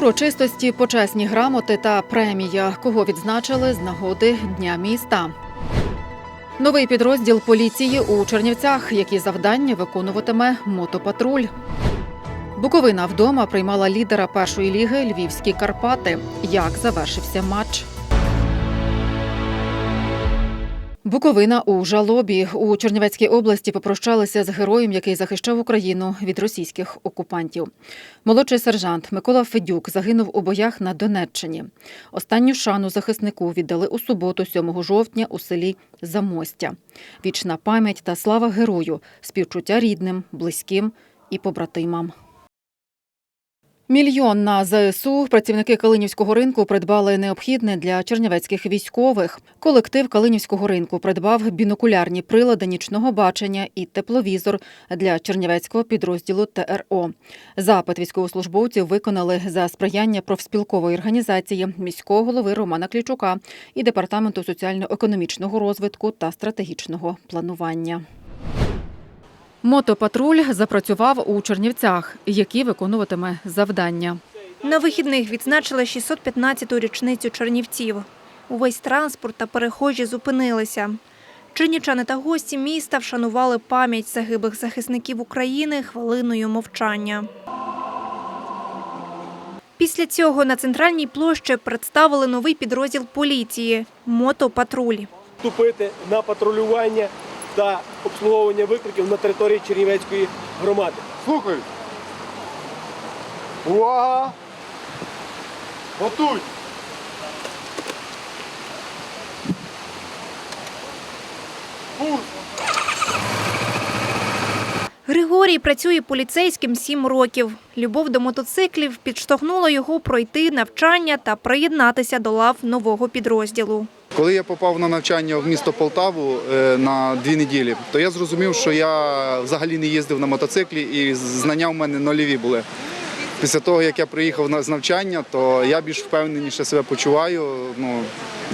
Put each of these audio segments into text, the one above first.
Урочистості, почесні грамоти та премія, кого відзначили з нагоди Дня міста. Новий підрозділ поліції у Чернівцях, які завдання виконуватиме мотопатруль. Буковина вдома приймала лідера першої ліги Львівські Карпати. Як завершився матч? Буковина у жалобі у Чернівецькій області попрощалися з героєм, який захищав Україну від російських окупантів. Молодший сержант Микола Федюк загинув у боях на Донеччині. Останню шану захиснику віддали у суботу, 7 жовтня, у селі Замостя. Вічна пам'ять та слава герою, співчуття рідним, близьким і побратимам. Мільйон на ЗСУ працівники Калинівського ринку придбали необхідне для чернівецьких військових. Колектив Калинівського ринку придбав бінокулярні прилади нічного бачення і тепловізор для чернівецького підрозділу ТРО. Запит військовослужбовців виконали за сприяння профспілкової організації міського голови Романа Клічука і департаменту соціально-економічного розвитку та стратегічного планування. Мотопатруль запрацював у Чернівцях, які виконуватиме завдання. На вихідних відзначили 615-ту річницю Чернівців. Увесь транспорт та перехожі зупинилися. Чернівчани та гості міста вшанували пам'ять загиблих захисників України хвилиною мовчання. Після цього на центральній площі представили новий підрозділ поліції мотопатруль. вступити на патрулювання та обслуговування викликів на території Чернівецької громади. Слухай. Увага! Готуй! Курс! Григорій працює поліцейським сім років. Любов до мотоциклів підштовхнула його пройти навчання та приєднатися до лав нового підрозділу. Коли я попав на навчання в місто Полтаву е, на дві неділі, то я зрозумів, що я взагалі не їздив на мотоциклі і знання в мене нульові були. Після того, як я приїхав на з навчання, то я більш впевненіше себе почуваю. Ну,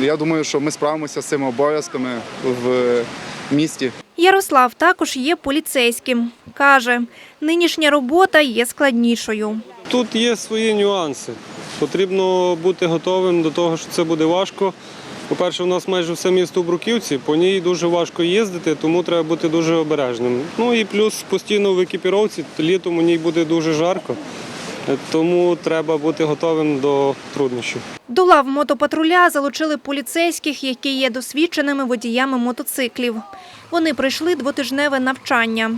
я думаю, що ми справимося з цими обов'язками в місті. Ярослав також є поліцейським. Каже, нинішня робота є складнішою. Тут є свої нюанси. Потрібно бути готовим до того, що це буде важко. По-перше, у нас майже все місто у Бруківці, по ній дуже важко їздити, тому треба бути дуже обережним. Ну і плюс постійно в екіпіровці, літом у ній буде дуже жарко, тому треба бути готовим до труднощів. До лав мотопатруля залучили поліцейських, які є досвідченими водіями мотоциклів. Вони пройшли двотижневе навчання.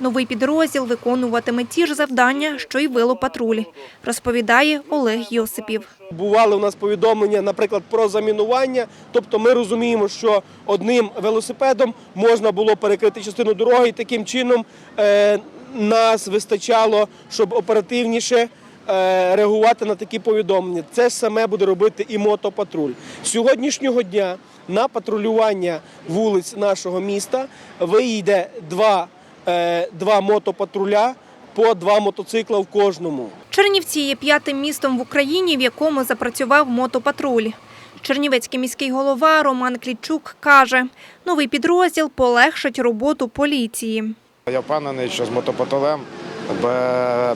Новий підрозділ виконуватиме ті ж завдання, що й велопатруль, розповідає Олег Йосипів. Бували у нас повідомлення, наприклад, про замінування. Тобто ми розуміємо, що одним велосипедом можна було перекрити частину дороги, і таким чином е, нас вистачало, щоб оперативніше е, реагувати на такі повідомлення. Це саме буде робити і мотопатруль. З Сьогоднішнього дня на патрулювання вулиць нашого міста виїде два, два мотопатруля по два мотоцикла в кожному. Чернівці є п'ятим містом в Україні, в якому запрацював мотопатруль. Чернівецький міський голова Роман Клічук каже, новий підрозділ полегшить роботу поліції. Я впевнений, що з мотопатолем бе-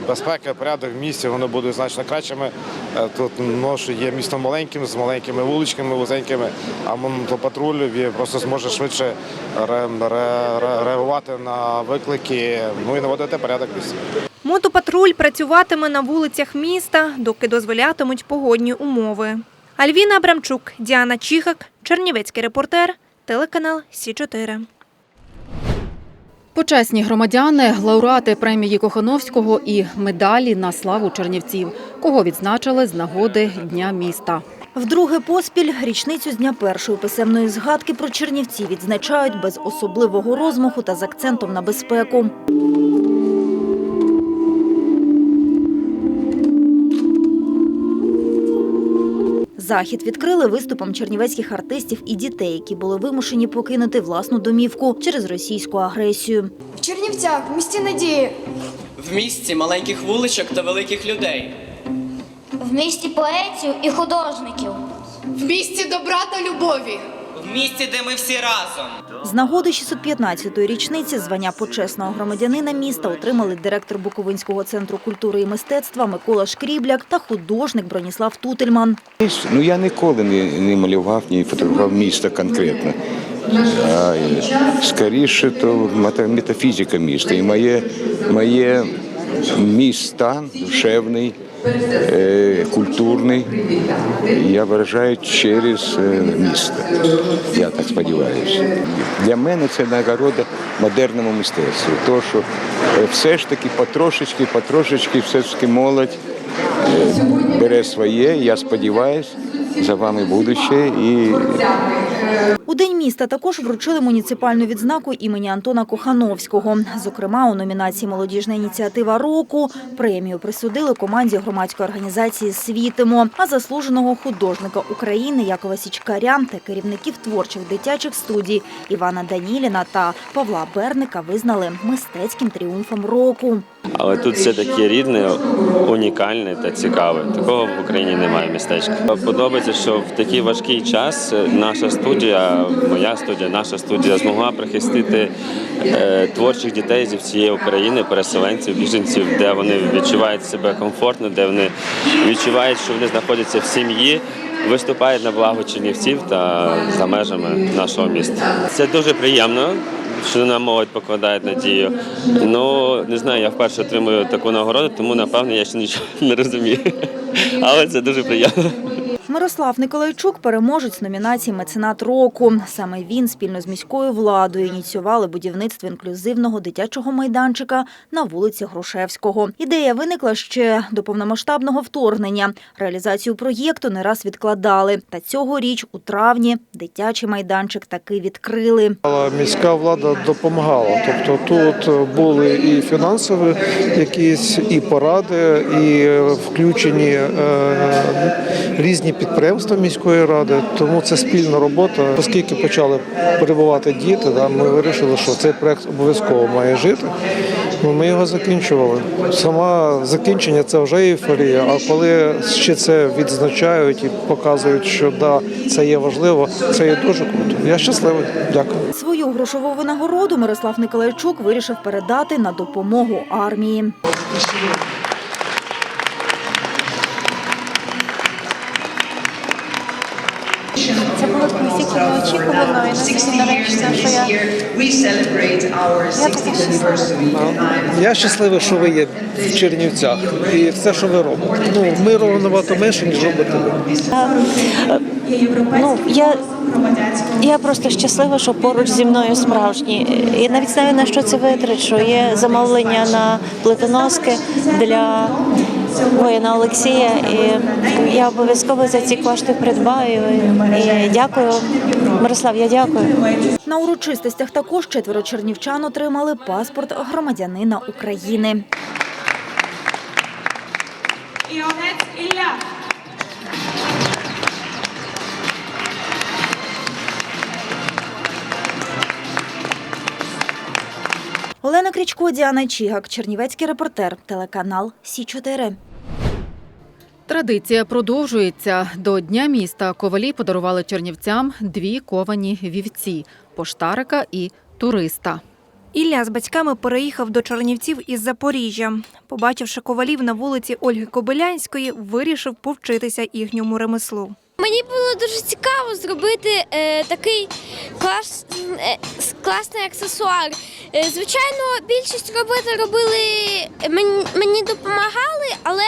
безпека порядок в місті вони будуть значно кращими. Е, Тут ну, є місто маленьким, з маленькими вуличками, вузенькими, а мотопатруль він просто зможе швидше ре- ре- ре- реагувати на виклики, ну і наводити порядок місті. Мотопатруль працюватиме на вулицях міста, доки дозволятимуть погодні умови. Альвіна Абрамчук, Діана Чихак, Чернівецький репортер, телеканал Сі 4 Почесні громадяни, лауреати премії Кохановського і медалі на славу Чернівців, кого відзначили з нагоди Дня міста. Вдруге поспіль річницю з дня першої писемної згадки про Чернівці відзначають без особливого розмаху та з акцентом на безпеку. Захід відкрили виступом чернівецьких артистів і дітей, які були вимушені покинути власну домівку через російську агресію. В Чернівцях, в місті надії, В місті маленьких вуличок та великих людей. в місті поетів і художників. в місті добра та любові, В де ми всі разом. З нагоди 615-ї річниці звання почесного громадянина міста отримали директор Буковинського центру культури і мистецтва Микола Шкрібляк та художник Броніслав Тутельман. Ну я ніколи не, не малював, не фотографував місто конкретно. А скоріше то мета- метафізика міста. І моє, моє мій стан душевний, культурний, я виражаю через е, місто. Я так сподіваюся. Для мене це нагорода модерному мистецтву. То, що е, все ж таки потрошечки, потрошечки, все ж таки молодь е, бере своє. Я сподіваюся, за вами будуще і У День міста також вручили муніципальну відзнаку імені Антона Кохановського. Зокрема, у номінації Молодіжна ініціатива року премію присудили команді громадської організації Світимо, а заслуженого художника України Якова Січкаря та керівників творчих дитячих студій Івана Даніліна та Павла Берника визнали мистецьким тріумфом року. Але тут все таке рідне, унікальне та цікаве. Такого в Україні немає містечка. Подобається, що в такий важкий час наша студія, моя студія, наша студія змогла прихистити е, творчих дітей зі всієї України, переселенців, біженців, де вони відчувають себе комфортно, де вони відчувають, що вони знаходяться в сім'ї. Виступають на благо Чернівців та за межами нашого міста. Це дуже приємно що на молодь покладають надію. Ну не знаю, я вперше отримую таку нагороду, тому напевно я ще нічого не розумію. Але це дуже приємно. Мирослав Николайчук переможець номінації Меценат року. Саме він спільно з міською владою ініціювали будівництво інклюзивного дитячого майданчика на вулиці Грушевського. Ідея виникла ще до повномасштабного вторгнення. Реалізацію проєкту не раз відкладали. Та цьогоріч у травні дитячий майданчик таки відкрили. Міська влада допомагала. Тобто тут були і фінансові якісь, і поради, і включені е, різні підприємства міської ради. Тому це спільна робота. Оскільки почали перебувати діти, ми вирішили, що цей проект обов'язково має жити. Ну, Ми його закінчували. Сама закінчення це вже ейфорія. А коли ще це відзначають і показують, що да, це є важливо, це є дуже круто. Я щасливий. Дякую. Свою грошову винагороду Мирослав Николайчук вирішив передати на допомогу армії. Неочікувано і нарешті, що я, я щаслива. Я щасливий, що ви є в Чернівцях і все, що ви робите. Ну, ми робимо набагато менше, ніж робите ви. Ну, я, я просто щаслива, що поруч зі мною справжні. Я навіть знаю, на що це витрат, що є замовлення на плитоноски для воїна Олексія. І я обов'язково за ці кошти придбаю. І дякую, Мирослав, я дякую. На урочистостях також четверо чернівчан отримали паспорт громадянина України. Олена Крічко, Діана Чігак, Чернівецький репортер, телеканал Сі 4 Традиція продовжується. До Дня міста ковалі подарували чернівцям дві ковані вівці поштарика і туриста. Ілля з батьками переїхав до Чернівців із Запоріжжя. Побачивши ковалів на вулиці Ольги Кобилянської, вирішив повчитися їхньому ремеслу. Мені було дуже цікаво зробити е, такий клас, е, класний аксесуар. Е, звичайно, більшість роботи робили мені, мені допомагали, але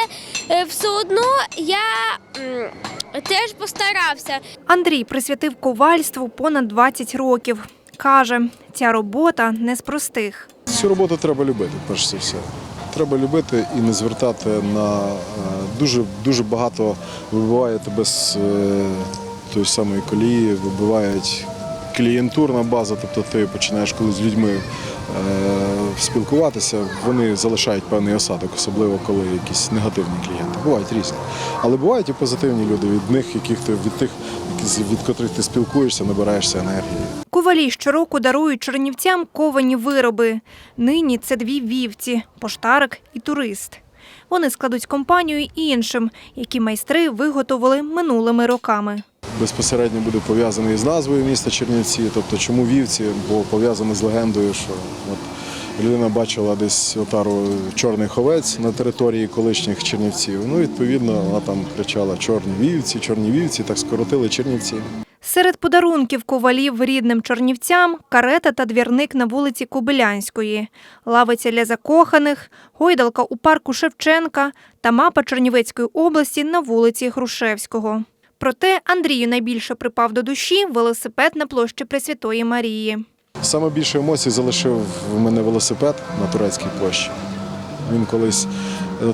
е, все одно я м, теж постарався. Андрій присвятив ковальству понад 20 років. Каже, ця робота не з простих. Цю роботу треба любити, перш за все. Треба любити і не звертати на е, дуже дуже багато вибиває тебе з е, тої самої колії, вибивають клієнтурна база, тобто ти починаєш коли з людьми е, спілкуватися, вони залишають певний осадок, особливо коли якісь негативні клієнти. Бувають різні. Але бувають і позитивні люди від них, яких ти від тих, від котрих ти спілкуєшся, набираєшся енергії. Ковалі щороку дарують чернівцям ковані вироби. Нині це дві вівці – поштарик і турист. Вони складуть компанію й іншим, які майстри виготовили минулими роками. Безпосередньо буде пов'язаний з назвою міста Чернівці, тобто чому вівці, бо пов'язано з легендою, що от людина бачила десь отару чорних овець на території колишніх Чернівців. Ну, відповідно, вона там кричала Чорні вівці, чорні вівці, так скоротили Чернівці. Серед подарунків ковалів рідним чорнівцям карета та двірник на вулиці Кобилянської, лавиця для закоханих, гойдалка у парку Шевченка та мапа Чернівецької області на вулиці Грушевського. Проте Андрію найбільше припав до душі велосипед на площі Пресвятої Марії. Саме більше емоцій залишив в мене велосипед на турецькій площі. Він колись,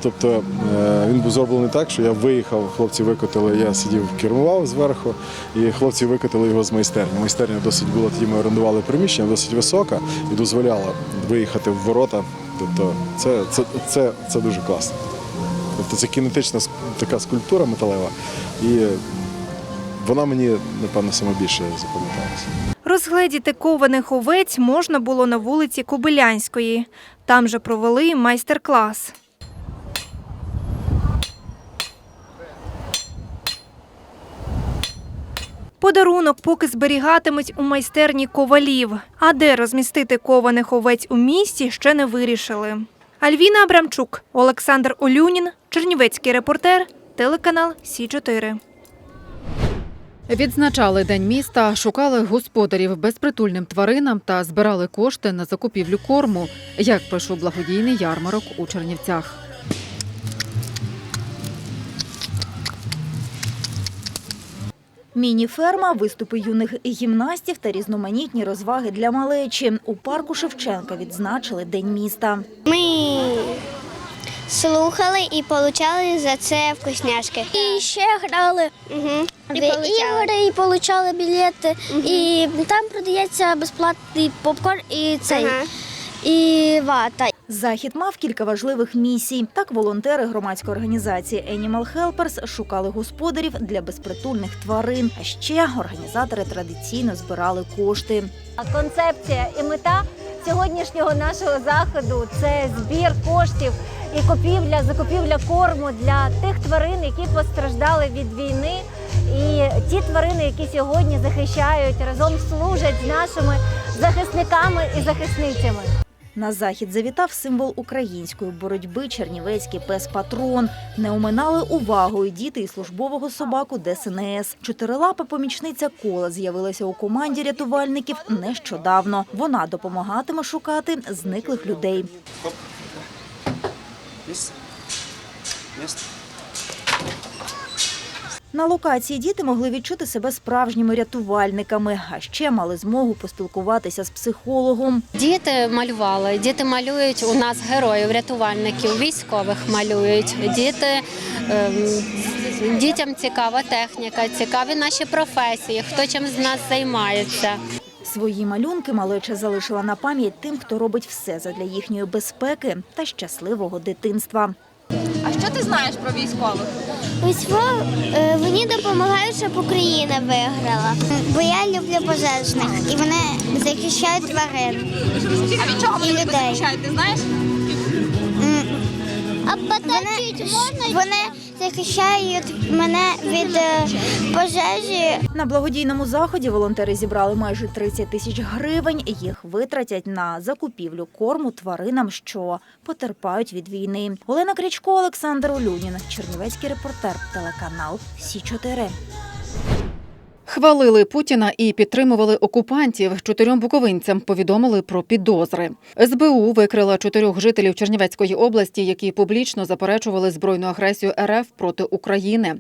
тобто е, він був зроблений так, що я виїхав, хлопці викотили, я сидів, кермував зверху, і хлопці викотили його з майстерні. Майстерня досить була, тоді ми орендували приміщення, досить висока і дозволяла виїхати в ворота. Тобто це, це, це, це дуже класно. Тобто це кінетична така скульптура металева, і вона мені, напевно, саме більше запам'яталася. Розгледіти кованих овець можна було на вулиці Кобилянської. Там же провели майстер-клас. Подарунок поки зберігатимуть у майстерні ковалів. А де розмістити кованих овець у місті, ще не вирішили. Альвіна Абрамчук, Олександр Олюнін, Чернівецький репортер, телеканал Сі 4 Відзначали день міста, шукали господарів безпритульним тваринам та збирали кошти на закупівлю корму. Як пройшов благодійний ярмарок у Чернівцях. Міні-ферма, виступи юних гімнастів та різноманітні розваги для малечі. У парку Шевченка відзначили День міста. Ми слухали і отримали за це вкусняшки. І ще грали в ігри, і отримали білети. І там продається безплатний попкорн і цей, і вата. Захід мав кілька важливих місій. Так, волонтери громадської організації Animal Helpers шукали господарів для безпритульних тварин. А ще організатори традиційно збирали кошти. Концепція і мета сьогоднішнього нашого заходу це збір коштів і купівля, закупівля корму для тих тварин, які постраждали від війни, і ті тварини, які сьогодні захищають разом служать з нашими захисниками і захисницями. На захід завітав символ української боротьби чернівецький пес патрон. Не оминали увагою діти і службового собаку ДСНС. Чотирилапа помічниця кола з'явилася у команді рятувальників нещодавно. Вона допомагатиме шукати зниклих людей. На локації діти могли відчути себе справжніми рятувальниками, а ще мали змогу поспілкуватися з психологом. Діти малювали, діти малюють у нас героїв, рятувальників, військових малюють. Діти ем, дітям цікава техніка, цікаві наші професії, хто чим з нас займається. Свої малюнки малеча залишила на пам'ять тим, хто робить все задля їхньої безпеки та щасливого дитинства. А що ти знаєш про військових? Е, Вони допомагають, щоб Україна виграла. Бо я люблю пожежних і вони захищають тварин. А від чого вони тебе захищають? Ти знаєш? А поточить можна? Вони захищають мене від е, пожежі. На благодійному заході волонтери зібрали майже 30 тисяч гривень. Їх витратять на закупівлю корму тваринам, що потерпають від війни. Олена Крічко, Олександр Олюнін, Чернівецький репортер, телеканал Сі 4 Хвалили Путіна і підтримували окупантів. Чотирьом буковинцям повідомили про підозри. СБУ викрила чотирьох жителів Чернівецької області, які публічно заперечували збройну агресію РФ проти України.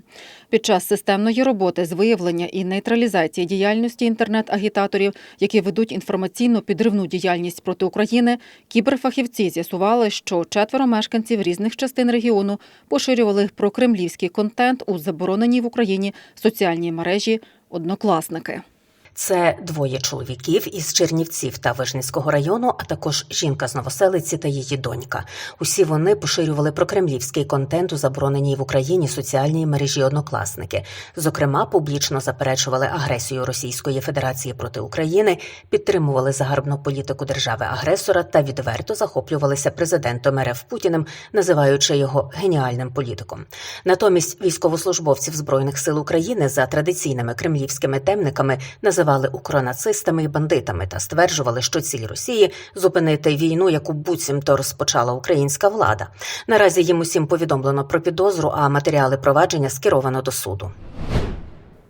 Під час системної роботи з виявлення і нейтралізації діяльності інтернет-агітаторів, які ведуть інформаційно підривну діяльність проти України, кіберфахівці з'ясували, що четверо мешканців різних частин регіону поширювали прокремлівський контент у забороненій в Україні соціальній мережі Однокласники. Це двоє чоловіків із Чернівців та Вижницького району, а також жінка з Новоселиці та її донька. Усі вони поширювали прокремлівський контент у забороненій в Україні соціальній мережі однокласники. Зокрема, публічно заперечували агресію Російської Федерації проти України, підтримували загарбну політику держави-агресора та відверто захоплювалися президентом РФ Путіним, називаючи його геніальним політиком. Натомість військовослужбовців збройних сил України за традиційними кремлівськими темниками називали укронацистами і бандитами та стверджували, що ціль Росії зупинити війну, яку буцімто розпочала українська влада. Наразі їм усім повідомлено про підозру, а матеріали провадження скеровано до суду.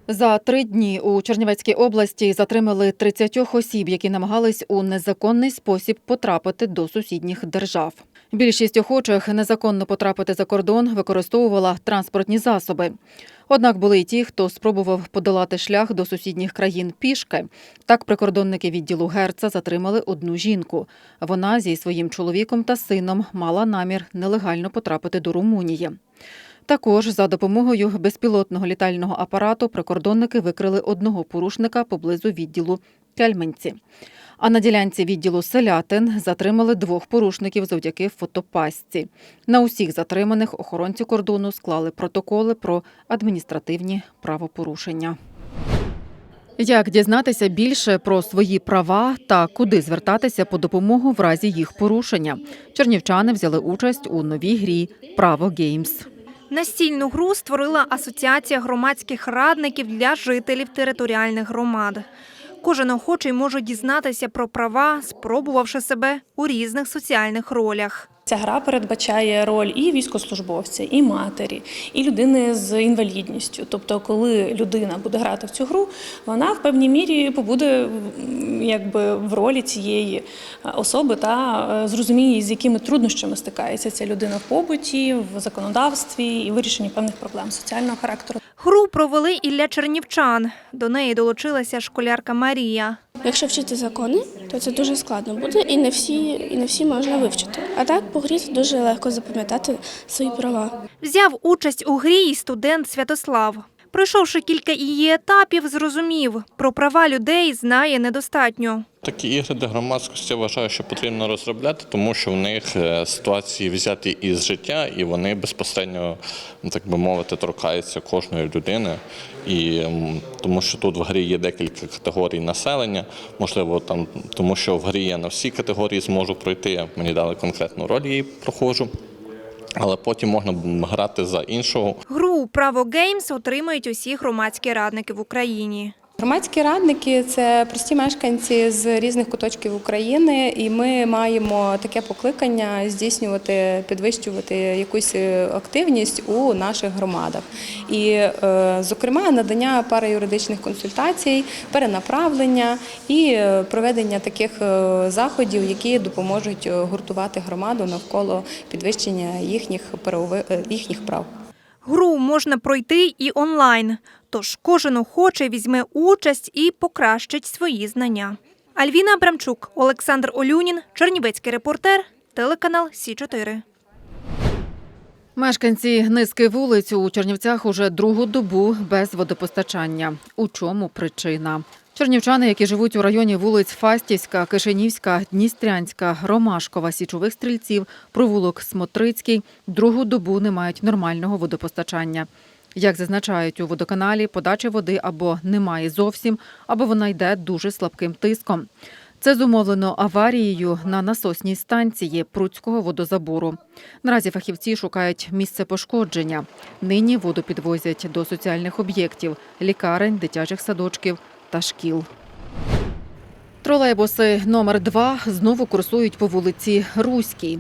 За три дні у Чернівецькій області затримали 30 осіб, які намагались у незаконний спосіб потрапити до сусідніх держав. Більшість охочих незаконно потрапити за кордон використовувала транспортні засоби. Однак були й ті, хто спробував подолати шлях до сусідніх країн пішки. Так прикордонники відділу Герца затримали одну жінку. Вона зі своїм чоловіком та сином мала намір нелегально потрапити до Румунії. Також за допомогою безпілотного літального апарату прикордонники викрили одного порушника поблизу відділу Кельменці. А на ділянці відділу Селятин затримали двох порушників завдяки фотопасці. На усіх затриманих охоронці кордону склали протоколи про адміністративні правопорушення. Як дізнатися більше про свої права та куди звертатися по допомогу в разі їх порушення? Чернівчани взяли участь у новій грі Право Геймс. Настільну гру створила Асоціація громадських радників для жителів територіальних громад. Кожен охочий може дізнатися про права, спробувавши себе у різних соціальних ролях. Ця гра передбачає роль і військовослужбовця, і матері, і людини з інвалідністю. Тобто, коли людина буде грати в цю гру, вона в певній мірі побуде якби в ролі цієї е, особи та е, зрозуміє, з якими труднощами стикається ця людина в побуті, в законодавстві і вирішенні певних проблем соціального характеру. Гру провели і для чернівчан. До неї долучилася школярка Марія. Якщо вчити закони, то це дуже складно буде, і не всі, і не всі можна вивчити. А так по грі дуже легко запам'ятати свої права. Взяв участь у грі і студент Святослав. Пройшовши кілька її етапів, зрозумів, про права людей знає недостатньо. Такі ігри для громадськості я вважаю, що потрібно розробляти, тому що в них е, ситуації взяті із життя, і вони безпосередньо, ну, так би мовити, торкаються кожної людини. І тому що тут в грі є декілька категорій населення, можливо, там тому що в грі я на всі категорії зможу пройти. Мені дали конкретну роль, її проходжу. Але потім можна грати за іншого. Гру Право Геймс отримають усі громадські радники в Україні. Громадські радники це прості мешканці з різних куточків України, і ми маємо таке покликання здійснювати, підвищувати якусь активність у наших громадах. І, е, зокрема, надання параюридичних консультацій, перенаправлення і е, проведення таких е, заходів, які допоможуть е, гуртувати громаду навколо підвищення їхніх е, їхніх прав. Гру можна пройти і онлайн, тож кожен охочий візьме участь і покращить свої знання. Альвіна Абрамчук, Олександр Олюнін, Чернівецький репортер, телеканал Сі 4 Мешканці низки вулиць у Чернівцях уже другу добу без водопостачання. У чому причина? Чернівчани, які живуть у районі вулиць Фастівська, Кишинівська, Дністрянська, Ромашкова, Січових стрільців, провулок Смотрицький, другу добу не мають нормального водопостачання. Як зазначають у водоканалі, подачі води або немає зовсім, або вона йде дуже слабким тиском. Це зумовлено аварією на насосній станції Пруцького водозабору. Наразі фахівці шукають місце пошкодження. Нині воду підвозять до соціальних об'єктів лікарень, дитячих садочків та шкіл. Тролейбуси номер 2 знову курсують по вулиці Руській.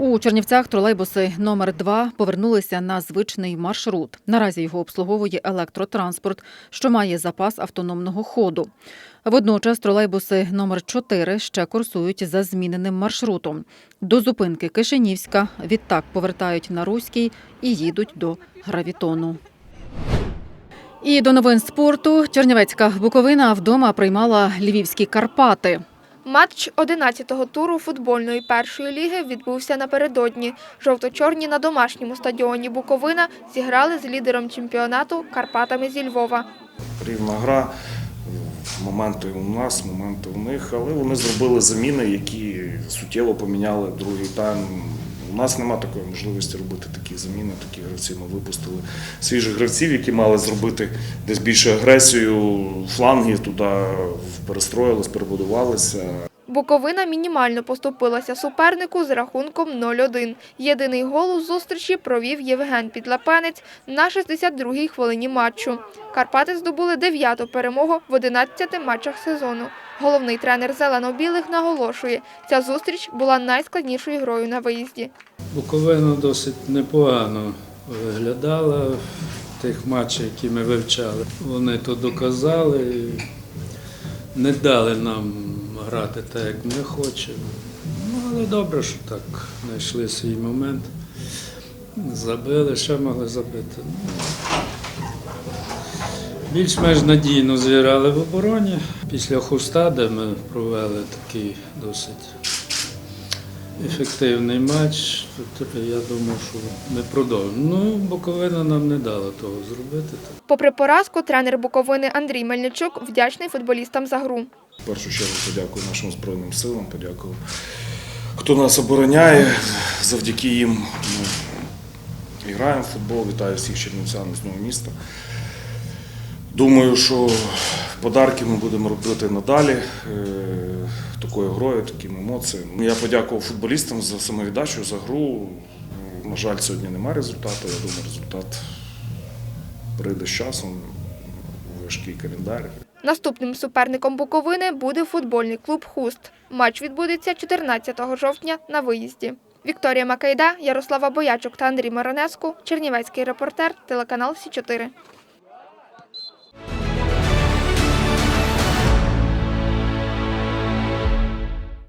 У Чернівцях тролейбуси номер 2 повернулися на звичний маршрут. Наразі його обслуговує електротранспорт, що має запас автономного ходу. Водночас тролейбуси номер 4 ще курсують за зміненим маршрутом. До зупинки Кишинівська відтак повертають на Руський і їдуть до Гравітону. І до новин спорту Чернівецька Буковина вдома приймала львівські Карпати. Матч 11-го туру футбольної першої ліги відбувся напередодні. Жовто-чорні на домашньому стадіоні Буковина зіграли з лідером чемпіонату Карпатами зі Львова. Рівна гра. Моменти у нас, моменти у них, але вони зробили заміни, які суттєво поміняли другий тайм. У нас нема такої можливості робити такі заміни, такі гравці. Ми випустили свіжих гравців, які мали зробити десь більше агресію, фланги туди перестроїлись, перебудувалися. Буковина мінімально поступилася супернику з рахунком 0-1. Єдиний гол у зустрічі провів Євген Підлапенець на 62-й хвилині матчу. Карпати здобули дев'яту перемогу в 11 матчах сезону. Головний тренер зелено-білих наголошує, ця зустріч була найскладнішою грою на виїзді. Буковина досить непогано виглядала в тих матчах, які ми вивчали. Вони то доказали, не дали нам грати так, як ми хочемо. Ну, але добре, що так знайшли свій момент. Забили, ще могли забити. Ну, Більш-менш надійно зіграли в обороні. Після хуста, де ми провели такий досить ефективний матч. Я думав, що ми продовжимо. Ну, Буковина нам не дала того зробити. Попри поразку, тренер Буковини Андрій Мельничук вдячний футболістам за гру. В першу чергу подякую нашим Збройним силам, подякую, хто нас обороняє. Завдяки їм ми граємо в футбол. Вітаю всіх чернівцян з нового міста. Думаю, що подарки ми будемо робити надалі е, такою грою, такими емоціями. Я подякував футболістам за самовіддачу, за гру. На жаль, сьогодні немає результату. Я думаю, результат прийде з часом важкий календар. Наступним суперником Буковини буде футбольний клуб Хуст. Матч відбудеться 14 жовтня на виїзді. Вікторія Макайда, Ярослава Боячук та Андрій Маронеску, Чернівецький репортер, телеканал Сі 4